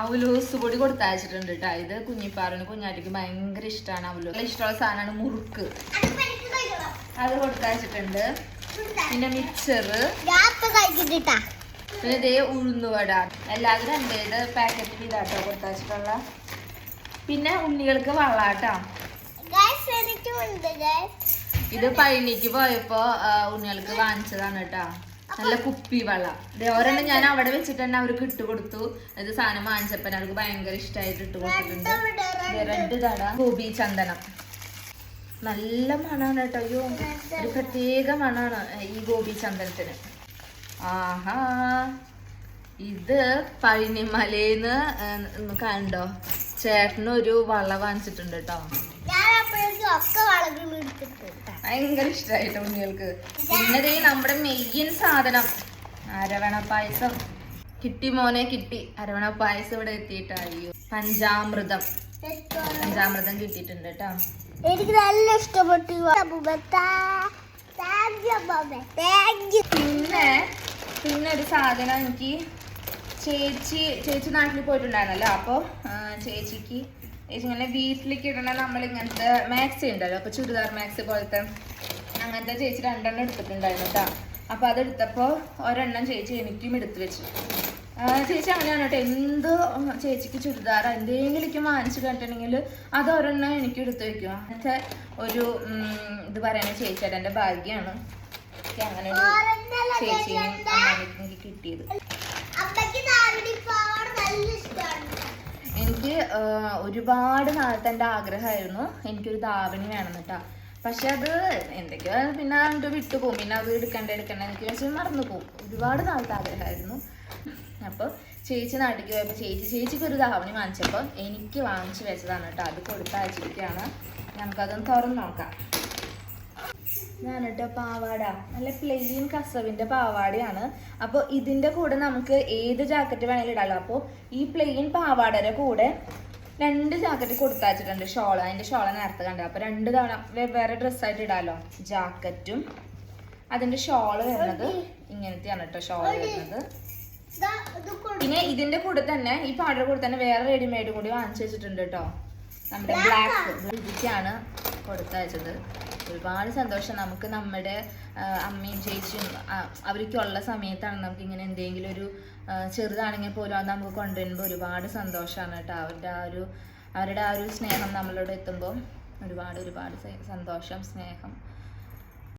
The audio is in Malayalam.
അവലൂസ് പൊടി കൊടുത്തയച്ചിട്ടുണ്ട് കേട്ടോ ഇത് കുഞ്ഞിപ്പാറിന് കുഞ്ഞാറ്റിക്ക് ഭയങ്കര ഇഷ്ടമാണ് അവലൂസ് ഇഷ്ടമുള്ള സാധനമാണ് മുറുക്ക്. അത് കൊടുത്തയച്ചിട്ടുണ്ട്. പിന്നെ കഴിച്ചിട്ടാ പിന്നെ ഇതേ ഉഴുന്നുവട എല്ലാവരും രണ്ടേത് പാക്കറ്റ് ഇതാട്ടോ കൊടുത്തയച്ചിട്ടുള്ള. പിന്നെ ഉണ്ണികൾക്ക് വള്ളാട്ടോ. ഇത് പഴനിക്ക് പോയപ്പോ ഉണ്ണികൾക്ക് വാങ്ങിച്ചതാണ് കേട്ടോ നല്ല കുപ്പി വെള്ള. ഒരെണ്ണം ഞാൻ അവിടെ വെച്ചിട്ട് തന്നെ അവർക്ക് ഇട്ട് കൊടുത്തു. ഇത് സാധനം വാങ്ങിച്ചപ്പൻ അവർക്ക് ഭയങ്കര ഇഷ്ടമായിട്ട് ഇട്ട് കൊടുത്തിട്ടുണ്ട്. റെഡ് തട ഗോപി ചന്ദനം. നല്ല മണാണ് കേട്ടോ. അയ്യോ ഒരു പ്രത്യേക മണാണ് ഈ ഗോപി ചന്ദനത്തിന്. ആഹാ. ഇത് പഴനിമലേന്ന് ഏഹ്, കണ്ടോ ചേട്ടനൊരു വള വാങ്ങിച്ചിട്ടുണ്ട് കേട്ടോ ഭയങ്കര ഇഷ്ടമായിട്ട് കുഞ്ഞുങ്ങൾക്ക്. പിന്നെ നമ്മുടെ മെയിൻ സാധനം. അരവണ പായസം. കിട്ടി മോനെ കിട്ടി. അരവണ പായസം ഇവിടെ എത്തിയിട്ടായോ പഞ്ചാമൃതം. പഞ്ചാമൃതം കിട്ടിയിട്ടുണ്ട് കേട്ടോ എനിക്ക് നല്ല ഇഷ്ടപ്പെട്ടു. പിന്നെ പിന്നെ ഒരു സാധനം എനിക്ക് ചേച്ചി ചേച്ചി നാട്ടിൽ പോയിട്ടുണ്ടായിരുന്നല്ലോ. അപ്പോൾ ചേച്ചിക്ക് ചേച്ചി ഇങ്ങനെ വീട്ടിലേക്ക് ഇടണ നമ്മൾ ഇങ്ങനത്തെ മാക്സി ഉണ്ടല്ലോ. അപ്പോൾ ചുരിദാർ മാക്സ് പോലത്തെ അങ്ങനത്തെ ചേച്ചി രണ്ടെണ്ണം എടുത്തിട്ടുണ്ടായിരുന്നു കേട്ടോ. അപ്പോൾ അതെടുത്തപ്പോൾ ഒരെണ്ണം ചേച്ചി എനിക്കും എടുത്തു വെച്ചു. ചേച്ചി അങ്ങനെയാണ് കേട്ടോ. എന്ത് ചേച്ചിക്ക് ചുരിദാർ എന്തെങ്കിലും വാങ്ങിച്ചു കേട്ടിട്ടുണ്ടെങ്കിൽ അത് ഒരെണ്ണം എനിക്ക് എടുത്തു വെക്കും. അങ്ങനത്തെ ഒരു ഇത് പറയുന്ന ചേച്ചിയുടെ എന്റെ ഭാഗ്യമാണ്. അങ്ങനെ ഒരു ചേച്ചിയും എനിക്ക് കിട്ടിയത് അമ്മയ്ക്ക് താവടി പോവാൻ നല്ല ഇഷ്ടമാണ് എനിക്ക് ആ, ഒരുപാട് നാളത്തെ എന്റെ ആഗ്രഹമായിരുന്നു. എനിക്കൊരു ധാവണി വേണം കേട്ടോ പക്ഷെ അത് എന്തൊക്കെയോ പിന്നെ അങ്ങോട്ട് വിട്ടു പോകും പിന്നെ അത് എടുക്കണ്ട എടുക്കണ്ട എനിക്ക് വെച്ചാൽ മറന്നു പോകും ഒരുപാട് നാളത്തെ ആഗ്രഹമായിരുന്നു. അപ്പോൾ ചേച്ചി നാട്ടിലേക്ക് പോയപ്പോൾ ചേച്ചി ചേച്ചിക്ക് ഒരു ധാവണി വാങ്ങിച്ചപ്പോൾ എനിക്ക് വാങ്ങിച്ചു വെച്ചതാണ് കേട്ടോ അത് കൊടുത്തയച്ചിരിക്കുകയാണ് നമുക്കതൊന്ന് തുറന്ന് നോക്കാം. ഞാൻ കേട്ടോ പാവാട. നല്ല പ്ലെയിൻ കസവിന്റെ പാവാടയാണ്. അപ്പോൾ ഇതിന്റെ കൂടെ നമുക്ക് ഏത് ജാക്കറ്റ് വേണമെങ്കിലും ഇടാലോ. അപ്പോൾ ഈ പ്ലെയിൻ പാവാടയുടെ കൂടെ രണ്ട് ജാക്കറ്റ് കൊടുത്തയച്ചിട്ടുണ്ട് ഷോൾ. അതിന്റെ ഷോള നേരത്തെ കണ്ടത്. അപ്പോൾ രണ്ട് തവണ വെവ്വേറെ ഡ്രസ്സായിട്ട് ഇടാലോ? ജാക്കറ്റും. അതിന്റെ ഷോൾ വരുന്നത് ഇങ്ങനത്തെയാണ് കേട്ടോ ഷോൾ വരുന്നത്. പിന്നെ ഇതിന്റെ കൂടെ തന്നെ ഈ പാവടയുടെ കൂടെ തന്നെ വേറെ റെഡിമെയ്ഡ് കൂടി വാങ്ങിച്ചു വെച്ചിട്ടുണ്ട് കേട്ടോ നമ്മുടെ ബ്ലാക്ക് ഇതിക്കാണ് കൊടുത്തയച്ചത്. ഒരുപാട് സന്തോഷം. നമുക്ക് നമ്മുടെ അമ്മയും ചേച്ചിയും അവർക്കുള്ള സമയത്താണ് നമുക്ക് ഇങ്ങനെ എന്തെങ്കിലും ഒരു ചെറുതാണെങ്കിൽ പോലും അത് നമുക്ക് കൊണ്ടുവരുമ്പോൾ ഒരുപാട് സന്തോഷമാണ് കേട്ടോ. അവരുടെ ആ ഒരു അവരുടെ ആ ഒരു സ്നേഹം നമ്മളോട് എത്തുമ്പോൾ ഒരുപാട് ഒരുപാട് സന്തോഷം സ്നേഹം.